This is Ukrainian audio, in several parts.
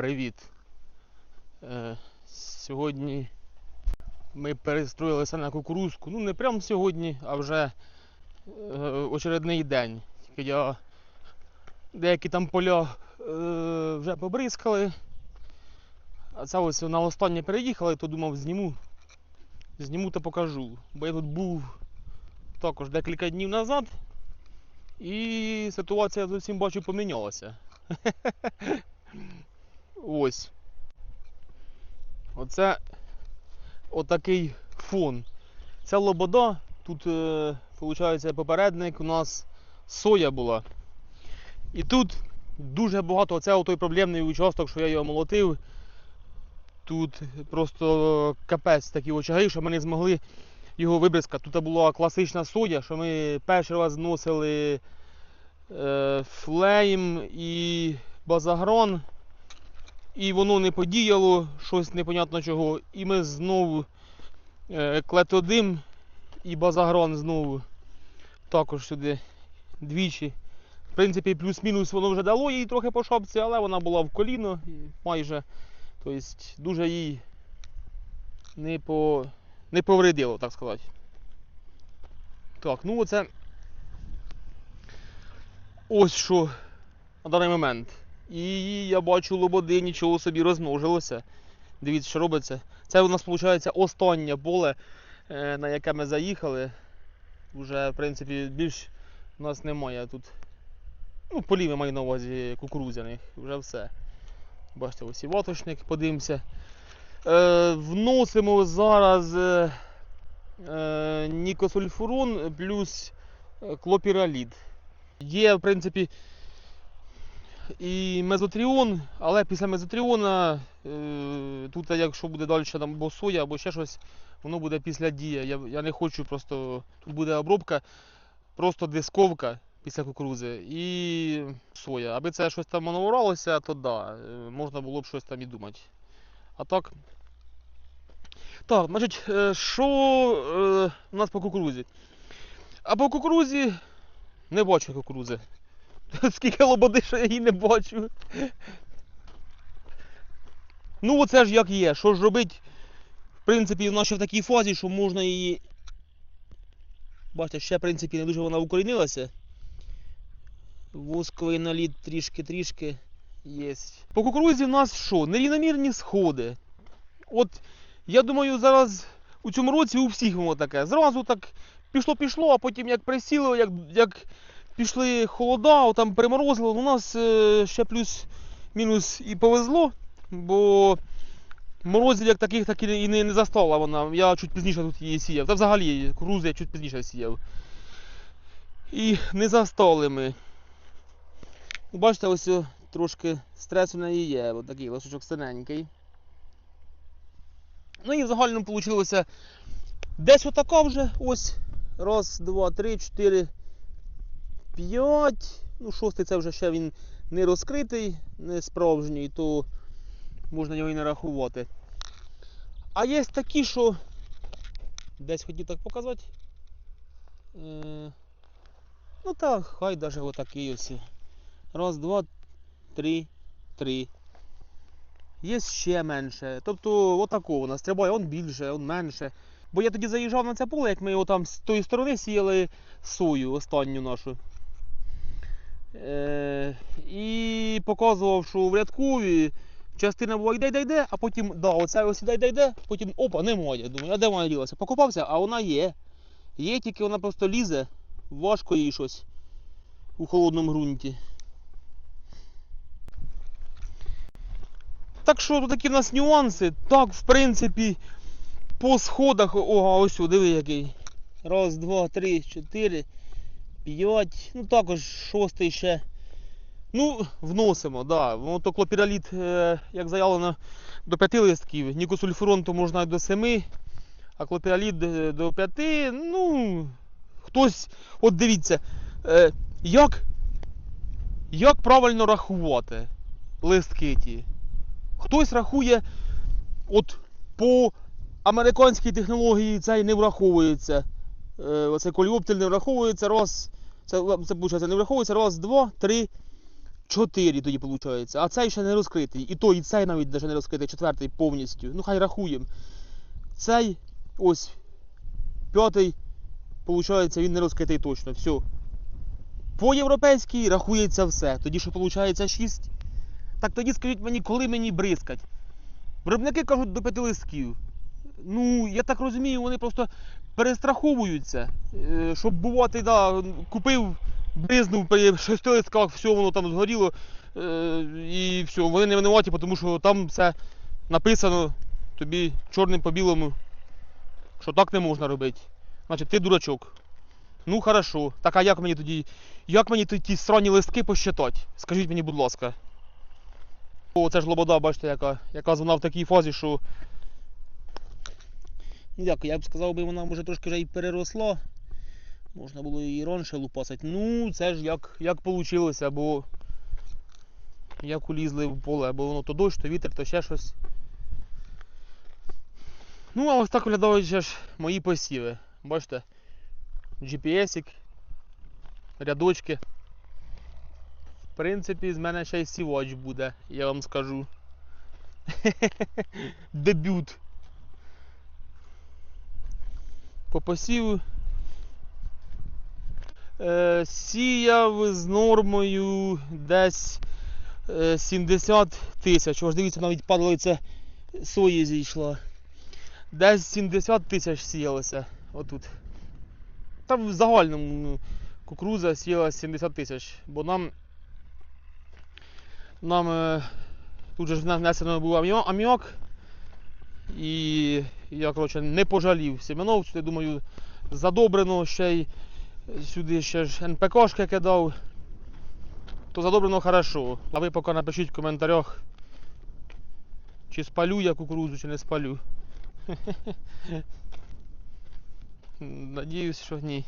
привіт. Е, сьогодні ми перестроїлися на кукурузку. Ну, не прямо сьогодні, а вже е, очередний день. Тільки я деякі там поля е, вже побризкали. А це ось на останнє переїхали, то думав зніму. Зніму та покажу. Бо я тут був також декілька днів назад. І ситуація зовсім бачу помінялася. Ось. Оце отакий фон. Це лобода. Тут, е, виходить, попередник у нас соя була. І тут дуже багато, оце той проблемний участок, що я його молотив. Тут просто капець такі очаги, що ми не змогли його вибризкати. Тут була класична соя, що ми перший раз зносили е, флейм і базагрон, і воно не подіяло, щось непонятно чого. І ми знову е, клетодим і базагрон знову також сюди двічі. В принципі, плюс-мінус воно вже дало їй трохи по шапці, але вона була в коліно майже. Тобто дуже їй не, по... не повредило, так сказати. Так, ну оце ось що на даний момент. І я бачу лободи, нічого собі розмножилося. Дивіться, що робиться. Це у нас виходить останнє поле, е, на яке ми заїхали. Уже, в принципі, більш у нас немає тут. Ну, полів я маю на увазі кукурудзяних, вже все. Бачите, ось і ваточник, подивимося. Е, вносимо зараз е, е, нікосульфурон плюс клопіралід. Є, в принципі, і мезотріон, але після мезотріона, е, тут, якщо буде далі там або соя, або ще щось, воно буде після дія. Я, я не хочу просто. Тут буде обробка, просто дисковка після кукурузи і соя. Аби це щось там наворалося, то да, е, можна було б щось там і думати. А так. Так, значить, е, що е, у нас по кукурузі? А по кукурузі не бачу кукурузи. Скільки лободи, що я її не бачу. Ну оце ж як є. Що ж робить? В принципі, вона ще в такій фазі, що можна її. Бачите, ще в принципі не дуже вона укорінилася. Восковий наліт трішки-трішки є. По кукурузі в нас що? Нерівномірні сходи. От я думаю, зараз у цьому році у всіх воно таке. Зразу так пішло-пішло, а потім як присіло, як, як пішли холода, там приморозило. У нас е, ще плюс-мінус і повезло, бо морозів як таких так і не, не застала вона. Я чуть пізніше тут її сіяв. Та взагалі кукурудзи я чуть пізніше сіяв. І не застали ми. Ну, Бачите, ось трошки стресу в неї є, ось такий лошочок синенький. Ну і в загальному вийшло десь отака вже ось. Раз, два, три, чотири, п'ять. Ну, шостий це вже ще він не розкритий, не справжній, то можна його і не рахувати. А є такі, що десь хотів так показати. Е, ну так, хай навіть отакий ось. Раз, два, три, три. Є ще менше. Тобто отако вона стрибає, он більше, он менше. Бо я тоді заїжджав на це поле, як ми його там з тої сторони сіяли сою останню нашу. Е, і показував, що в рядкові частина була йде, йде, йде, а потім, да, оця ось йде, йде, йде, потім опа, немає. Думаю, а де вона ділася? Покопався, а вона є. Є, тільки вона просто лізе, важко їй щось у холодному ґрунті. Так що тут такі в нас нюанси. Так, в принципі, по сходах. Ого, ось диви який. Раз, два, три, чотири, п'ять. Ну також шостий ще. Ну, вносимо, да. То клопіраліт, е, як заявлено, до п'яти листків. Нікосульфурон то можна до семи, а клопіраліт е, до п'яти. Ну, хтось. От дивіться, е, як, як правильно рахувати листки ті. Хтось рахує, от по американській технології це не враховується. Е, оце коліоптиль не враховується, раз. Це, це виходить, не враховується, раз, два, три, 4 тоді виходить. А цей ще не розкритий. І той, і цей навіть навіть не розкритий, четвертий повністю. Ну хай рахуємо. Цей ось п'ятий, виходить, він не розкритий точно. Все. По європейській рахується все. Тоді що виходить 6. Так тоді скажіть мені, коли мені бризкать. Виробники кажуть до п'яти листків. Ну, я так розумію, вони просто перестраховуються, е, щоб бувати, да, купив, бризнув при шести листках, все воно там згоріло. е, І все, вони не винуваті, тому що там все написано тобі чорним по білому, що так не можна робити. Значить, ти дурачок. Ну хорошо. Так а як мені тоді. Як мені тоді ті срані листки посчитати? Скажіть мені, будь ласка. О, це ж лобода, бачите, яка, яка вона в такій фазі, що. Ну як, я б сказав би, вона може трошки вже і переросла. Можна було її раніше лупасити. Ну, це ж як, як вийшло, бо як улізли в поле, бо воно то дощ, то вітер, то ще щось. Ну, а ось так виглядають ще ж мої посіви. Бачите? GPS-ік, рядочки. В принципі, з мене ще й сівач буде, я вам скажу. Дебют. По посіву. Е, сіяв з нормою десь е, 70 тисяч. Ось дивіться, навіть падалиця сої зійшла. Десь 70 тисяч сіялося отут. Там в загальному ну, кукуруза сіяла 70 тисяч, бо нам, нам е, тут же внесено був аміак і я коротше, не пожалів семенов, сюди думаю задобрено ще й сюди ще ж НПКшки кидав. То задобрено хорошо. А ви поки напишіть в коментарях, чи спалю я кукурузу, чи не спалю. Надіюсь, що ні.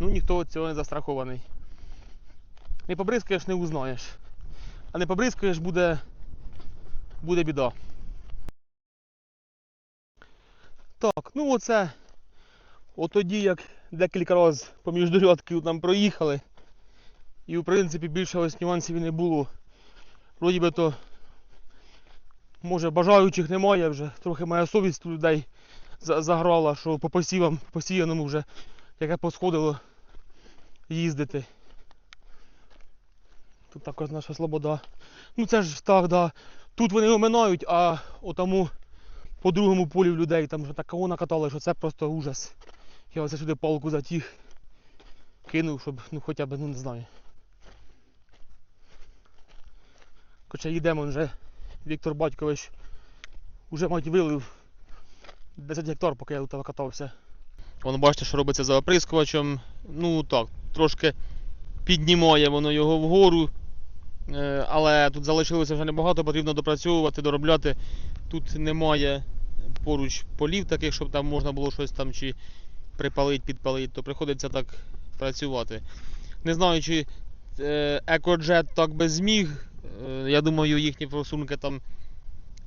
Ну ніхто цього не застрахований. Не побризкаєш, не узнаєш. А не побризкаєш, буде, буде біда. Так, ну оце. От тоді, як декілька разів поміж дорядків там проїхали. І в принципі більше ось нюансів не було. Вроді би то може бажаючих немає вже. Трохи моя совість людей заграла, що по посівам посіяному вже яке посходило їздити. Тут також наша слобода. Ну це ж так, да. Тут вони оминають, а отому по другому полі в людей там вже такого накатали, що це просто ужас. Я оце сюди палку затіг. Кинув, щоб ну хоча б, ну не знаю. Хоча їдемо вже. Віктор Батькович уже мать вилив 10 гектар, поки я тут катався. Воно бачите, що робиться за оприскувачем. Ну так, трошки піднімає воно його вгору. Е, Але тут залишилося вже небагато, потрібно допрацьовувати, доробляти. Тут немає поруч полів таких, щоб там можна було щось там чи припалити, підпалити, то приходиться так працювати. Не знаю, чи е, EcoJet так би зміг. Е, Я думаю, їхні просунки там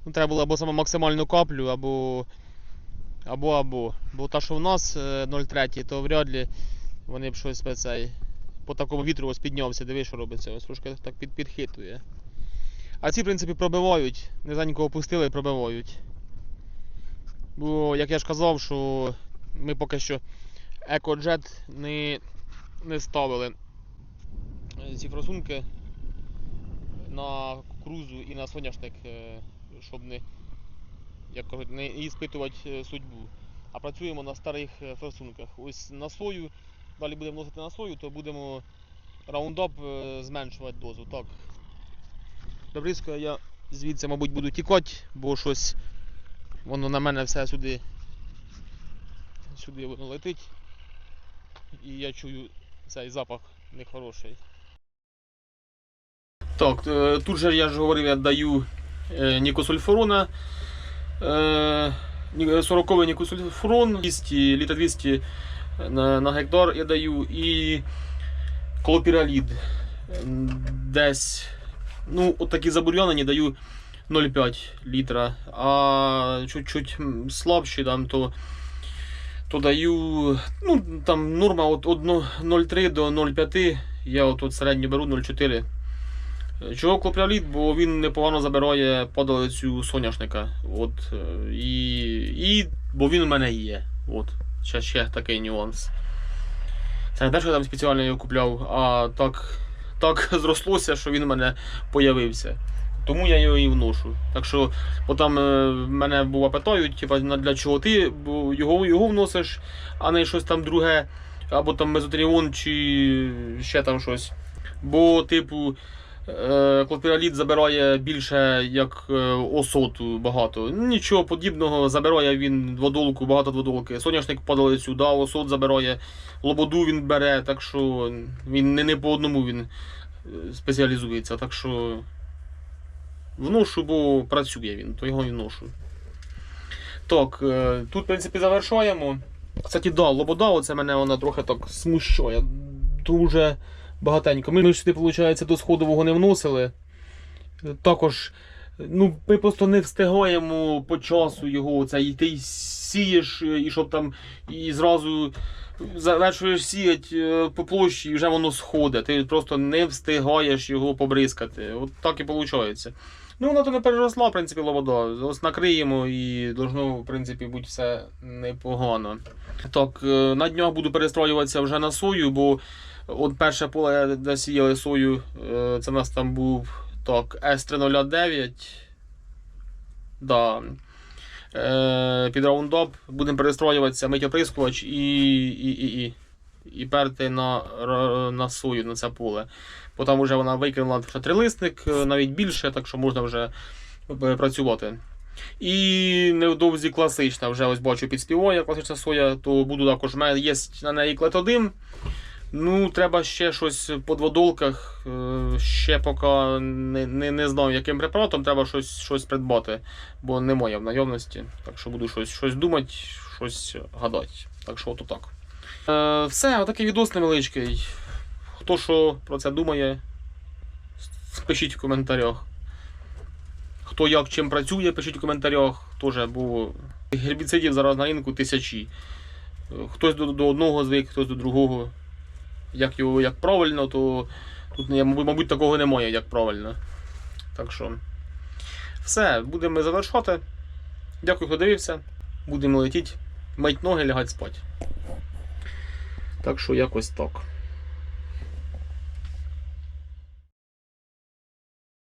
ну, треба було або саме максимальну каплю, або або або. Бо та, що в нас е, 0,3, то вряд ли вони б щось цей. По такому вітру ось піднявся, диви, що робиться, ось трошки так під, підхитує. А ці, в принципі, пробивають. Низенько опустили і пробивають. Бо, як я ж казав, що ми поки що EcoJet не, не ставили ці просунки на кукурузу і на соняшник, е, щоб не, як кажуть, не іспитувати е, судьбу. А працюємо на старих е, форсунках. Ось на сою, далі будемо вносити на сою, то будемо раундап зменшувати дозу. Так. Добризко я звідси, мабуть, буду тікати, бо щось воно на мене все сюди. Сюди воно летить. І я чую цей запах нехороший. Так, е, тут же я ж говорив, я даю нікосульфурона. Е, 40 нікосульфурон, 200, літр 200 на, на гектар я даю і клопіралід. Десь, ну, от такі забур'янені даю 0,5 літра, а чуть-чуть слабші там, то, то даю, ну, там норма от 0,3 до 0,5 Я от, от середню беру 0,4. Е, Чого клопляліт? Бо він непогано забирає падалицю соняшника. От, е, і, і, бо він у мене є. От, ще, ще такий нюанс. Це не те, що я там спеціально його купляв, а так, так зрослося, що він у мене появився. Тому я його і вношу. Так що, бо там е, мене бува питають, типа, для чого ти його, його вносиш, а не щось там друге, або там мезотріон, чи ще там щось. Бо, типу, е, клопіраліт забирає більше як е, осоту багато. Нічого подібного, забирає він дводолку, багато дводолки. Соняшник падалицю, да, осот забирає, лободу він бере, так що він не, не по одному він спеціалізується. Так що вношу, бо працює він, то його і вношу. Так, е, тут, в принципі, завершуємо. Кстати, да, лобода, оце мене вона трохи так смущає. Дуже багатенько. Ми ж сюди, виходить, до сходового не вносили. Також, ну, ми просто не встигаємо по часу його. Це і ти сієш, і щоб там і зразу завершуєш сіять е, по площі, і вже воно сходить. Ти просто не встигаєш його побризкати. От так і виходить. Ну, вона то не переросла, в принципі, лобода. Ось накриємо і должно, в принципі, бути все непогано. Так, е, на днях буду перестроюватися вже на сою, бо от перше поле, де сіяли сою, е, це у нас там був так, С309. Да. Е, Під раундап будемо перестроюватися, мить оприскувач і, і, і, і, і перти на, на сою, на це поле. Бо там вже вона викинула ще трилисник, е, навіть більше, так що можна вже е, працювати. І невдовзі класична, вже ось бачу підспіває класична соя, то буду також. У мене є на неї клетодим. Ну, треба ще щось по дводолках. е, Ще поки не, не, не знаю, яким препаратом треба щось, щось придбати, бо немає в наявності. Так що буду щось, щось думати, щось гадати. Так що ото так. Е, все, отакий відос невеличкий. Хто що про це думає, пишіть в коментарях. Хто як чим працює, пишіть в коментарях. Теж, бо гербіцидів зараз на ринку тисячі. Хтось до, до одного звик, хтось до другого. Як його як правильно, то тут мабуть, такого немає, як правильно. Так що, все, будемо завершувати. Дякую, хто дивився. Будемо летіти, мить ноги, лягати спати. Так що якось так.